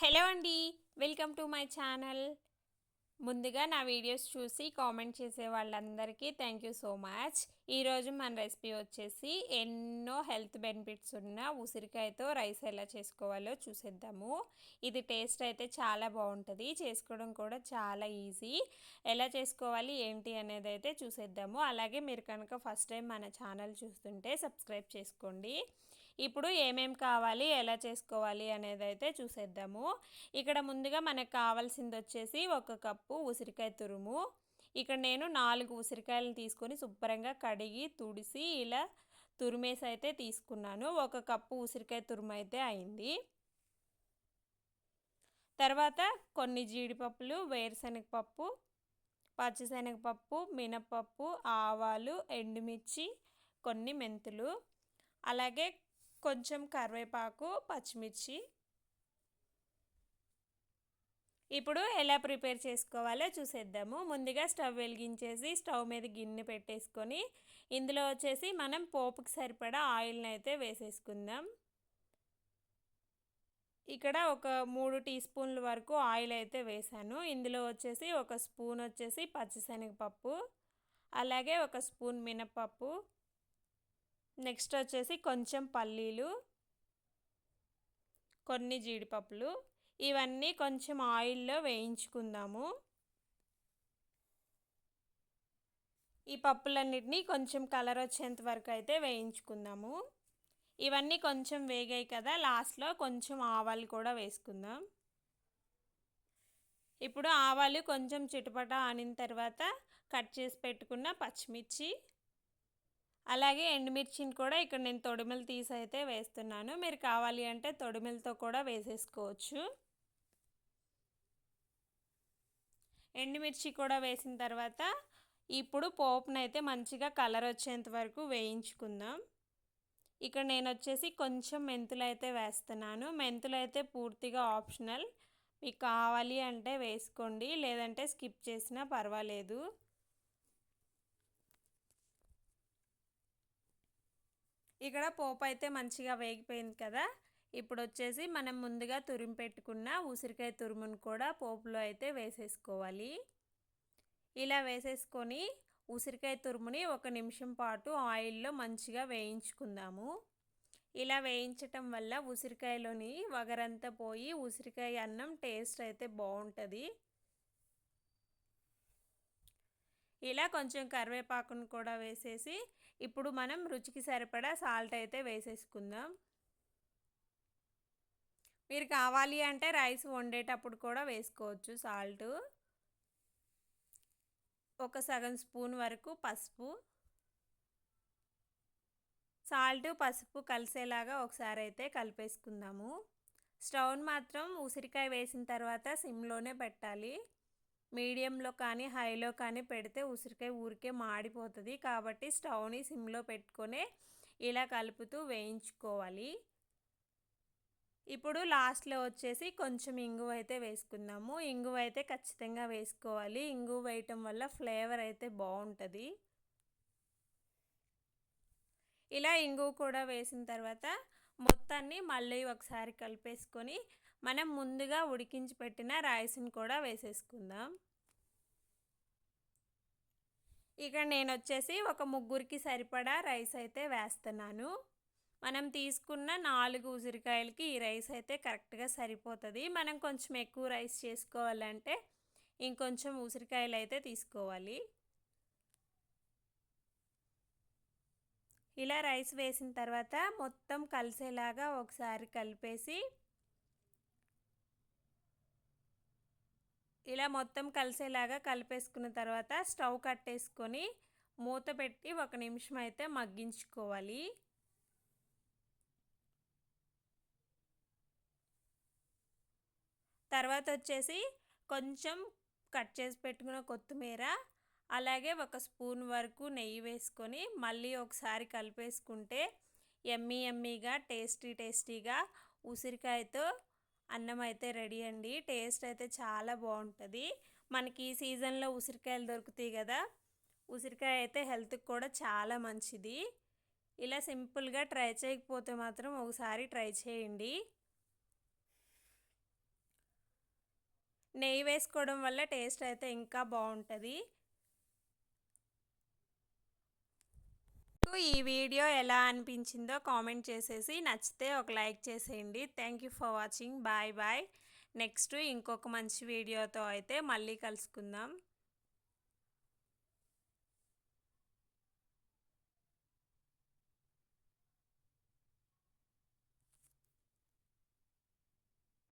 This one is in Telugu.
హలో అండి వెల్కమ్ టు మై ఛానల్. ముందుగా నా వీడియోస్ చూసి కామెంట్ చేసే వాళ్ళందరికీ థ్యాంక్ యూ సో మచ్. ఈరోజు మన రెసిపీ వచ్చేసి ఎన్నో హెల్త్ బెనిఫిట్స్ ఉన్న ఉసిరికాయతో రైస్ ఎలా చేసుకోవాలో చూసేద్దాము. ఇది టేస్ట్ అయితే చాలా బాగుంటుంది చేసుకోవడం కూడా చాలా ఈజీ. ఎలా చేసుకోవాలి ఏంటి అనేది అయితే చూసేద్దాము. అలాగే మీరు కనుక ఫస్ట్ టైం మన ఛానల్ చూస్తుంటే సబ్స్క్రైబ్ చేసుకోండి. ఇప్పుడు ఏమేం కావాలి ఎలా చేసుకోవాలి అనేది అయితే చూసేద్దాము. ఇక్కడ ముందుగా మనకు కావాల్సింది వచ్చేసి ఒక కప్పు ఉసిరికాయ తురుము. ఇక్కడ నేను నాలుగు ఉసిరికాయలను తీసుకొని శుభ్రంగా కడిగి తుడిసి ఇలా తురిమేసి అయితే తీసుకున్నాను. ఒక కప్పు ఉసిరికాయ తురుము అయితే అయింది. తర్వాత కొన్ని జీడిపప్పులు వేరుశనగపప్పు పచ్చిశనగపప్పు మినపప్పు ఆవాలు ఎండుమిర్చి కొన్ని మెంతులు. అలాగే కొంచెం కరివేపాకు పచ్చిమిర్చి. ఇప్పుడు ఎలా ప్రిపేర్ చేసుకోవాలో చూసేద్దాము. ముందుగా స్టవ్ వెలిగించేసి స్టవ్ మీద గిన్నె పెట్టేసుకొని ఇందులో వచ్చేసి మనం పోపుకి సరిపడా ఆయిల్ని అయితే వేసేసుకుందాం. ఇక్కడ ఒక మూడు టీ స్పూన్ల వరకు ఆయిల్ అయితే వేసాను. ఇందులో వచ్చేసి ఒక స్పూన్ వచ్చేసి పచ్చిశనగపప్పు అలాగే ఒక స్పూన్ మినపప్పు నెక్స్ట్ వచ్చేసి కొంచెం పల్లీలు కొన్ని జీడిపప్పులు. ఇవన్నీ కొంచెం ఆయిల్లో వేయించుకుందాము. ఈ పప్పులన్నిటినీ కొంచెం కలర్ వచ్చేంత వరకు అయితే వేయించుకుందాము. ఇవన్నీ కొంచెం వేగాయి కదా లాస్ట్లో కొంచెం ఆవాలు కూడా వేసుకుందాం. ఇప్పుడు ఆవాలు కొంచెం చిటుపట ఆనిన తర్వాత కట్ చేసి పెట్టుకున్న పచ్చిమిర్చి అలాగే ఎండుమిర్చిని కూడా ఇక్కడ నేను తొడిమలు తీసి అయితే వేస్తున్నాను. మీరు కావాలి అంటే తొడిమలతో కూడా వేసేసుకోవచ్చు. ఎండుమిర్చి కూడా వేసిన తర్వాత ఇప్పుడు పోపునైతే మంచిగా కలర్ వచ్చేంత వరకు వేయించుకుందాం. ఇక్కడ నేను వచ్చేసి కొంచెం మెంతులు అయితే వేస్తున్నాను. మెంతులు అయితే పూర్తిగా ఆప్షనల్. మీకు కావాలి అంటే వేసుకోండి. లేదంటే స్కిప్ చేసినా పర్వాలేదు. ఇక్కడ పోపు అయితే మంచిగా వేగిపోయింది కదా. ఇప్పుడు వచ్చేసి మనం ముందుగా తురిమి పెట్టుకున్న ఉసిరికాయ తురుమును కూడా పోపులో అయితే వేసేసుకోవాలి. ఇలా వేసేసుకొని ఉసిరికాయ తురుముని ఒక నిమిషం పాటు ఆయిల్లో మంచిగా వేయించుకుందాము. ఇలా వేయించటం వల్ల ఉసిరికాయలోని వగరంతా పోయి ఉసిరికాయ అన్నం టేస్ట్ అయితే బాగుంటుంది. ఇలా కొంచెం కరివేపాకును కూడా వేసేసి ఇప్పుడు మనం రుచికి సరిపడా సాల్ట్ అయితే వేసేసుకుందాం. మీరు కావాలి అంటే రైస్ వండేటప్పుడు కూడా వేసుకోవచ్చు సాల్ట్. ఒక సగం స్పూన్ వరకు పసుపు. సాల్ట్ పసుపు కలిసేలాగా ఒకసారి అయితే కలిపేసుకుందాము. స్టవ్ని మాత్రం ఉసిరికాయ వేసిన తర్వాత సిమ్లోనే పెట్టాలి. మీడియంలో కానీ హైలో కానీ పెడితే ఉసిరికాయ ఊరికే మాడిపోతుంది. కాబట్టి స్టవ్ని సిమ్లో పెట్టుకొని ఇలా కలుపుతూ వేయించుకోవాలి. ఇప్పుడు లాస్ట్లో వచ్చేసి కొంచెం ఇంగువ అయితే వేసుకుందాము. ఇంగువ అయితే ఖచ్చితంగా వేసుకోవాలి. ఇంగువ వేయటం వల్ల ఫ్లేవర్ అయితే బాగుంటుంది. ఇలా ఇంగువ కూడా వేసిన తర్వాత మొత్తాన్ని మళ్ళీ ఒకసారి కలిపేసుకొని మనం ముందుగా ఉడికించి పెట్టిన రైస్ని కూడా వేసేసుకుందాం. ఇక్కడ నేను వచ్చేసి ఒక ముగ్గురికి సరిపడా రైస్ అయితే వేస్తున్నాను. మనం తీసుకున్న నాలుగు ఉసిరికాయలకి ఈ రైస్ అయితే కరెక్ట్గా సరిపోతుంది. మనం కొంచెం ఎక్కువ రైస్ చేసుకోవాలంటే ఇంకొంచెం ఉసిరికాయలు అయితే తీసుకోవాలి. ఇలా రైస్ వేసిన తర్వాత మొత్తం కలిసేలాగా ఒకసారి కలిపేసి ఇలా మొత్తం కలిసేలాగా కలిపేసుకున్న తర్వాత స్టవ్ కట్టేసుకొని మూత పెట్టి ఒక నిమిషం అయితే మగ్గించుకోవాలి. తర్వాత వచ్చేసి కొంచెం కట్ చేసి పెట్టుకున్న కొత్తిమీర అలాగే ఒక స్పూన్ వరకు నెయ్యి వేసుకొని మళ్ళీ ఒకసారి కలిపేసుకుంటే ఎమ్మీ ఎమ్మీగా టేస్టీ టేస్టీగా ఉసిరికాయతో అన్నం అయితే రెడీ అండి. టేస్ట్ అయితే చాలా బాగుంటుంది. మనకి ఈ సీజన్లో ఉసిరికాయలు దొరుకుతాయి కదా ఉసిరికాయ అయితే హెల్త్కి కూడా చాలా మంచిది. ఇలా సింపుల్గా ట్రై చేయకపోతే మాత్రం ఒకసారి ట్రై చేయండి. నెయ్యి వేసుకోవడం వల్ల టేస్ట్ అయితే ఇంకా బాగుంటుంది. ఈ వీడియో ఎలా అనిపించిందో కామెంట్ చేసేసి నచ్చితే ఒక లైక్ చేసేయండి. Thank you for watching bye bye next ఇంకొక మంచి వీడియోతో అయితే మళ్ళీ కలుసుకుందాం.